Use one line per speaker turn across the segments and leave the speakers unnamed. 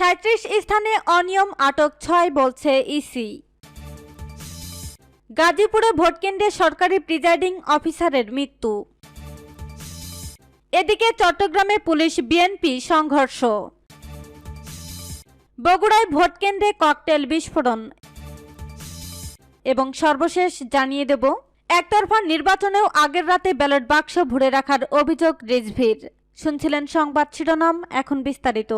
সাঁত্রিশ স্থানে অনিয়ম আটক ছয় বলছে ইসি গাজীপুরে ভোটকেন্দ্রে সরকারি প্রিজাইডিং অফিসারের মৃত্যু এদিকে চট্টগ্রামে পুলিশ বিএনপি সংঘর্ষ বগুড়ায় ভোটকেন্দ্রে ককটেল বিস্ফোরণ এবং সর্বশেষ জানিয়ে দেব একতরফা নির্বাচনেও আগের রাতে ব্যালট বাক্স ভরে রাখার অভিযোগ রিজভির শুনছিলেন সংবাদ শিরোনাম এখন বিস্তারিত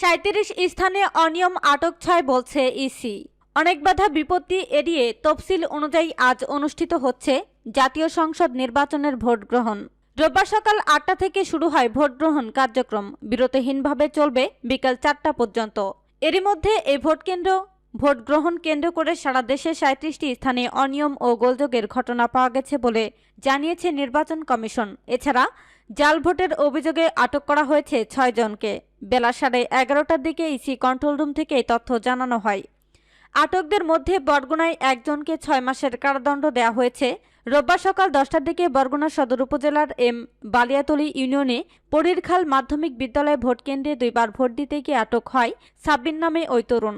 সাঁত্রিশ স্থানে অনিয়ম আটক ছয় বলছে ইসি অনেক বাধা বিপত্তি এড়িয়ে তফসিল অনুযায়ী আজ অনুষ্ঠিত হচ্ছে জাতীয় সংসদ নির্বাচনের ভোট গ্রহণ রোববার সকাল আটটা থেকে শুরু হয় ভোট গ্রহণ কার্যক্রম বিরতিহীনভাবে চলবে বিকাল চারটা পর্যন্ত এরই মধ্যে এই ভোট কেন্দ্র ভোট গ্রহণ কেন্দ্র করে সারা দেশে সাঁত্রিশটি স্থানে অনিয়ম ও গোলযোগের ঘটনা পাওয়া গেছে বলে জানিয়েছে নির্বাচন কমিশন এছাড়া জাল ভোটের অভিযোগে আটক করা হয়েছে ছয়জনকে বেলা সাড়ে এগারোটার দিকে ইসি কন্ট্রোল রুম থেকে তথ্য জানানো হয় আটকদের মধ্যে বরগুনায় একজনকে ছয় মাসের কারাদণ্ড দেওয়া হয়েছে রোববার সকাল দশটার দিকে বরগুনা সদর উপজেলার এম বালিয়াতলি ইউনিয়নে পরিরখাল মাধ্যমিক বিদ্যালয়ে ভোটকেন্দ্রে দুইবার ভোট দিতে গিয়ে আটক হয় সাব্বির নামে ওই তরুণ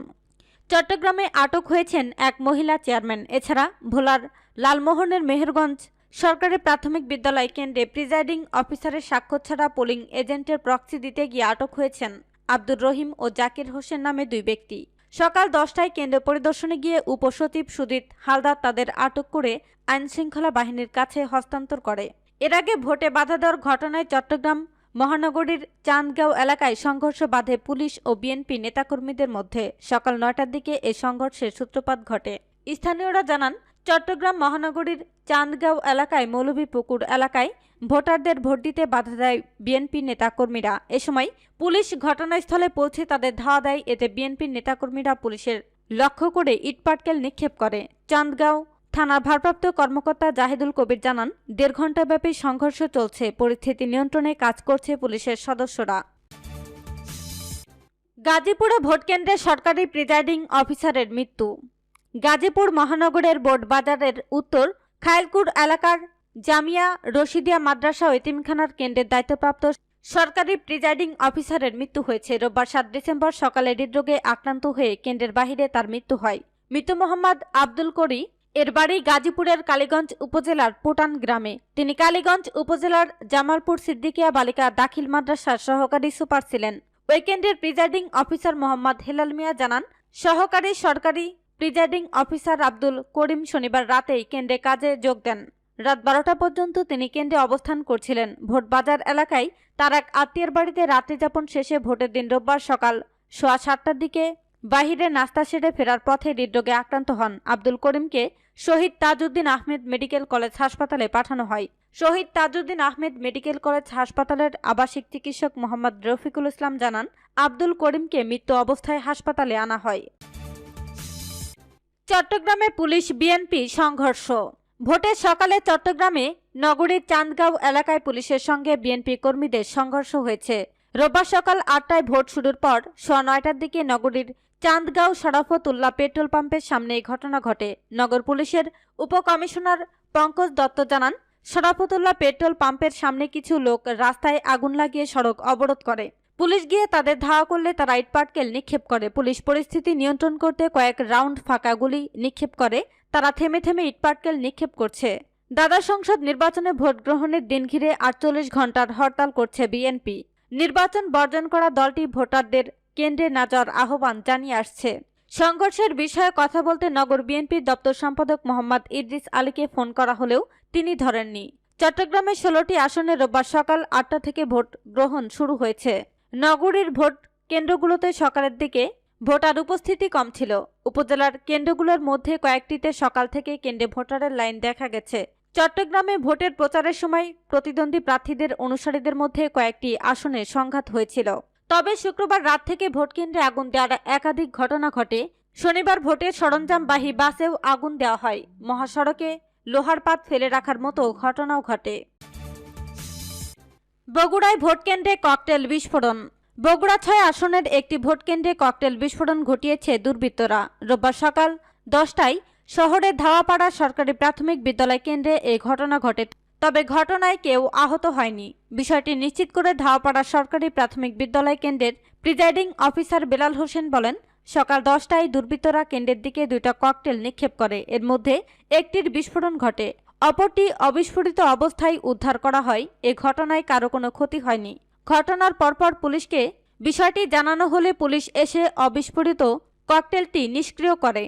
চট্টগ্রামে আটক হয়েছেন এক মহিলা চেয়ারম্যান এছাড়া ভোলার লালমোহনের মেহেরগঞ্জ সরকারি প্রাথমিক বিদ্যালয় কেন্দ্রে প্রিজাইডিং অফিসারের সাক্ষ্য ছাড়া পোলিং এজেন্টের প্রক্সি দিতে গিয়ে আটক হয়েছেন আব্দুর রহিম ও জাকির হোসেন নামে দুই ব্যক্তি সকাল দশটায় কেন্দ্র পরিদর্শনে গিয়ে উপসচিব সুদীপ হালদার তাদের আটক করে আইনশৃঙ্খলা বাহিনীর কাছে হস্তান্তর করে এর আগে ভোটে বাধা দেওয়ার ঘটনায় চট্টগ্রাম মহানগরীর চাঁদগাঁও এলাকায় সংঘর্ষ বাধে পুলিশ ও বিএনপি নেতাকর্মীদের মধ্যে সকাল নয়টার দিকে এ সংঘর্ষের সূত্রপাত ঘটে স্থানীয়রা জানান চট্টগ্রাম মহানগরীর চাঁদগাঁও এলাকায় মৌলভীপুকুর এলাকায় ভোটারদের ভোট দিতে বাধা দেয় বিএনপি নেতাকর্মীরা এ সময় পুলিশ ঘটনাস্থলে পৌঁছে তাদের ধাওয়া দেয় এতে বিএনপির নেতাকর্মীরা পুলিশের লক্ষ্য করে ইটপাটকেল নিক্ষেপ করে চাঁদগাঁও থানার ভারপ্রাপ্ত কর্মকর্তা জাহিদুল কবির জানান দেড় ঘণ্টাব্যাপী সংঘর্ষ চলছে পরিস্থিতি নিয়ন্ত্রণে কাজ করছে পুলিশের সদস্যরা গাজীপুরে ভোটকেন্দ্রে সরকারি প্রিজাইডিং অফিসারের মৃত্যু গাজীপুর মহানগরের বোর্ড বাজারের উত্তর খায়লকুর এলাকার জামিয়া রশিদিয়া মাদ্রাসা ঐতিমখানার ইতিমখানার কেন্দ্রের দায়িত্বপ্রাপ্ত সরকারি প্রিজাইডিং অফিসারের মৃত্যু হয়েছে রোববার সাত ডিসেম্বর সকালে হৃদরোগে আক্রান্ত হয়ে কেন্দ্রের বাহিরে তার মৃত্যু হয় মৃত মোহাম্মদ আব্দুল করি এর বাড়ি গাজীপুরের কালীগঞ্জ উপজেলার পুটান গ্রামে তিনি কালীগঞ্জ উপজেলার জামালপুর সিদ্দিকিয়া বালিকা দাখিল মাদ্রাসার সহকারী সুপার ছিলেন উইকেন্ডের প্রিজাইডিং অফিসার মোহাম্মদ হেলাল মিয়া জানান সহকারী সরকারি প্রিজাইডিং অফিসার আব্দুল করিম শনিবার রাতেই কেন্দ্রে কাজে যোগ দেন রাত বারোটা পর্যন্ত তিনি কেন্দ্রে অবস্থান করছিলেন ভোট বাজার এলাকায় তার এক আত্মীয়ের বাড়িতে রাত্রি যাপন শেষে ভোটের দিন রোববার সকাল সোয়া সাতটার দিকে বাহিরে নাস্তা সেরে ফেরার পথে হৃদরোগে আক্রান্ত হন আব্দুল করিমকে শহীদ তাজউদ্দিন আহমেদ মেডিকেল কলেজ হাসপাতালে পাঠানো হয় শহীদ তাজউদ্দিন আহমেদ মেডিকেল কলেজ হাসপাতালের আবাসিক চিকিৎসক মোহাম্মদ রফিকুল ইসলাম জানান আব্দুল করিমকে মৃত্যু অবস্থায় হাসপাতালে আনা হয় চট্টগ্রামে পুলিশ বিএনপি সংঘর্ষ ভোটের সকালে চট্টগ্রামে নগরীর চাঁদগাঁও এলাকায় পুলিশের সঙ্গে বিএনপি কর্মীদের সংঘর্ষ হয়েছে রোববার সকাল আটটায় ভোট শুরুর পর সোয়া নয়টার দিকে নগরীর চাঁদগাঁও শরাফতুল্লাহ পেট্রোল পাম্পের সামনে এই ঘটনা ঘটে নগর পুলিশের উপকমিশনার পঙ্কজ দত্ত জানান শরাফতুল্লাহ পেট্রোল পাম্পের সামনে কিছু লোক রাস্তায় আগুন লাগিয়ে সড়ক অবরোধ করে পুলিশ গিয়ে তাদের ধাওয়া করলে তারা ইটপাটকেল নিক্ষেপ করে পুলিশ পরিস্থিতি নিয়ন্ত্রণ করতে কয়েক রাউন্ড ফাঁকা গুলি নিক্ষেপ করে তারা থেমে থেমে ইটপাটকেল নিক্ষেপ করছে দাদা সংসদ নির্বাচনে ভোট গ্রহণের দিন ঘিরে আটচল্লিশ ঘন্টার হরতাল করছে বিএনপি নির্বাচন বর্জন করা দলটি ভোটারদের কেন্দ্রে না যাওয়ার আহ্বান জানিয়ে আসছে সংঘর্ষের বিষয়ে কথা বলতে নগর বিএনপির দপ্তর সম্পাদক মোহাম্মদ ইদ্রিস আলীকে ফোন করা হলেও তিনি ধরেননি চট্টগ্রামের ষোলোটি আসনে রোববার সকাল আটটা থেকে ভোট গ্রহণ শুরু হয়েছে নগরীর ভোট কেন্দ্রগুলোতে সকালের দিকে ভোটার উপস্থিতি কম ছিল উপজেলার কেন্দ্রগুলোর মধ্যে কয়েকটিতে সকাল থেকে কেন্দ্রে ভোটারের লাইন দেখা গেছে চট্টগ্রামে ভোটের প্রচারের সময় প্রতিদ্বন্দ্বী প্রার্থীদের অনুসারীদের মধ্যে কয়েকটি আসনে সংঘাত হয়েছিল তবে শুক্রবার রাত থেকে ভোটকেন্দ্রে আগুন দেওয়ার একাধিক ঘটনা ঘটে শনিবার ভোটের সরঞ্জামবাহী বাসেও আগুন দেওয়া হয় মহাসড়কে লোহার পাত ফেলে রাখার মতো ঘটনাও ঘটে বগুড়ায় ভোটকেন্দ্রে ককটেল বিস্ফোরণ বগুড়া ছয় আসনের একটি ভোটকেন্দ্রে ককটেল বিস্ফোরণ ঘটিয়েছে দুর্বৃত্তরা রোববার সকাল দশটায় শহরের ধাওয়াপাড়া সরকারি প্রাথমিক বিদ্যালয় কেন্দ্রে এই ঘটনা ঘটে তবে ঘটনায় কেউ আহত হয়নি বিষয়টি নিশ্চিত করে ধাওয়াপাড়া সরকারি প্রাথমিক বিদ্যালয় কেন্দ্রের প্রিজাইডিং অফিসার বেলাল হোসেন বলেন সকাল দশটায় দুর্বৃত্তরা কেন্দ্রের দিকে দুইটা ককটেল নিক্ষেপ করে এর মধ্যে একটির বিস্ফোরণ ঘটে অপরটি অবিস্ফোরিত অবস্থায় উদ্ধার করা হয় এ ঘটনায় কারো কোনো ক্ষতি হয়নি ঘটনার পরপর পুলিশকে বিষয়টি জানানো হলে পুলিশ এসে অবিস্ফোরিত ককটেলটি নিষ্ক্রিয় করে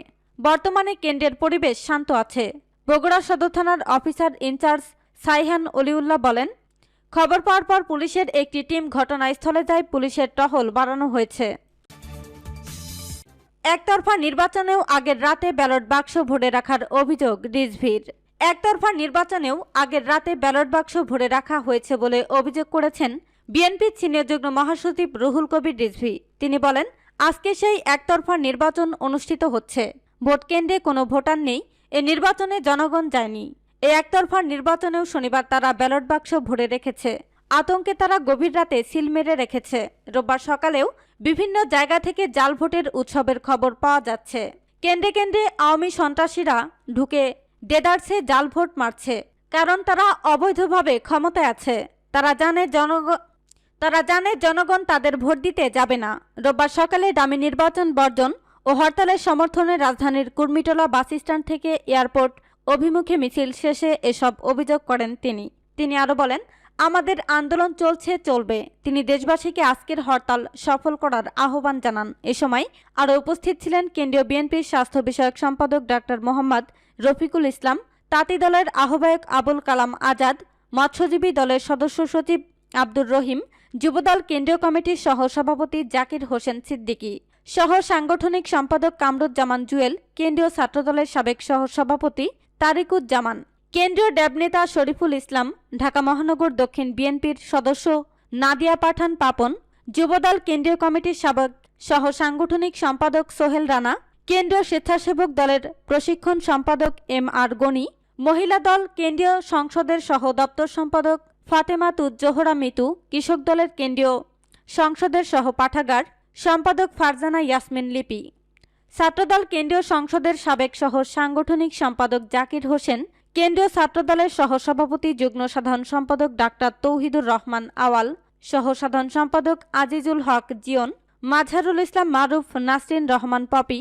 বর্তমানে কেন্দ্রের পরিবেশ শান্ত আছে বগুড়া সদর থানার অফিসার ইনচার্জ সাইহান অলিউল্লাহ বলেন খবর পাওয়ার পর পুলিশের একটি টিম ঘটনাস্থলে যায় পুলিশের টহল বাড়ানো হয়েছে একতরফা নির্বাচনেও আগের রাতে ব্যালট বাক্স ভরে রাখার অভিযোগ রিজভির একতরফা নির্বাচনেও আগের রাতে ব্যালট বাক্স ভরে রাখা হয়েছে বলে অভিযোগ করেছেন বিএনপির সিনিয়র যুগ্ম মহাসচিব রুহুল কবির রিজভি তিনি বলেন আজকে সেই একতরফা নির্বাচন অনুষ্ঠিত হচ্ছে ভোটকেন্দ্রে কোনো ভোটার নেই এ নির্বাচনে জনগণ যায়নি এই একতরফার নির্বাচনেও শনিবার তারা ব্যালট বাক্স ভরে রেখেছে আতঙ্কে তারা গভীর রাতে সিল মেরে রেখেছে রোববার সকালেও বিভিন্ন জায়গা থেকে জাল ভোটের উৎসবের খবর পাওয়া যাচ্ছে কেন্দ্রে কেন্দ্রে আওয়ামী সন্ত্রাসীরা ঢুকে ডেডার্সে জাল ভোট মারছে কারণ তারা অবৈধভাবে ক্ষমতায় আছে তারা জানে জনগণ তারা জানে জনগণ তাদের ভোট দিতে যাবে না রোববার সকালে দামি নির্বাচন বর্জন ও হরতালের সমর্থনে রাজধানীর কুর্মিটোলা বাস স্ট্যান্ড থেকে এয়ারপোর্ট অভিমুখে মিছিল শেষে এসব অভিযোগ করেন তিনি তিনি আরও বলেন আমাদের আন্দোলন চলছে চলবে তিনি দেশবাসীকে আজকের হরতাল সফল করার আহ্বান জানান এ সময় আরও উপস্থিত ছিলেন কেন্দ্রীয় বিএনপির স্বাস্থ্য বিষয়ক সম্পাদক ডাক্তার মোহাম্মদ রফিকুল ইসলাম তাঁতি দলের আহ্বায়ক আবুল কালাম আজাদ মৎস্যজীবী দলের সদস্য সচিব আব্দুর রহিম যুবদল কেন্দ্রীয় কমিটির সহ সভাপতি জাকির হোসেন সিদ্দিকী সহ সাংগঠনিক সম্পাদক জামান জুয়েল কেন্দ্রীয় ছাত্রদলের সাবেক সহসভাপতি তারিকুজ্জামান কেন্দ্রীয় ড্যাব নেতা শরীফুল ইসলাম ঢাকা মহানগর দক্ষিণ বিএনপির সদস্য নাদিয়া পাঠান পাপন যুবদল কেন্দ্রীয় কমিটির সাবেক সহ সাংগঠনিক সম্পাদক সোহেল রানা কেন্দ্রীয় স্বেচ্ছাসেবক দলের প্রশিক্ষণ সম্পাদক এম আর গনি মহিলা দল কেন্দ্রীয় সংসদের সহ দপ্তর সম্পাদক ফাতেমা তুজ্জোহরা মিতু কৃষক দলের কেন্দ্রীয় সংসদের সহ পাঠাগার সম্পাদক ফারজানা ইয়াসমিন লিপি ছাত্রদল কেন্দ্রীয় সংসদের সাবেক সহ সাংগঠনিক সম্পাদক জাকির হোসেন কেন্দ্রীয় ছাত্রদলের সহসভাপতি যুগ্ম সাধারণ সম্পাদক ডাক্তার তৌহিদুর রহমান আওয়াল সহসাধারণ সম্পাদক আজিজুল হক জিয়ন মাঝহারুল ইসলাম মারুফ নাসরিন রহমান পপি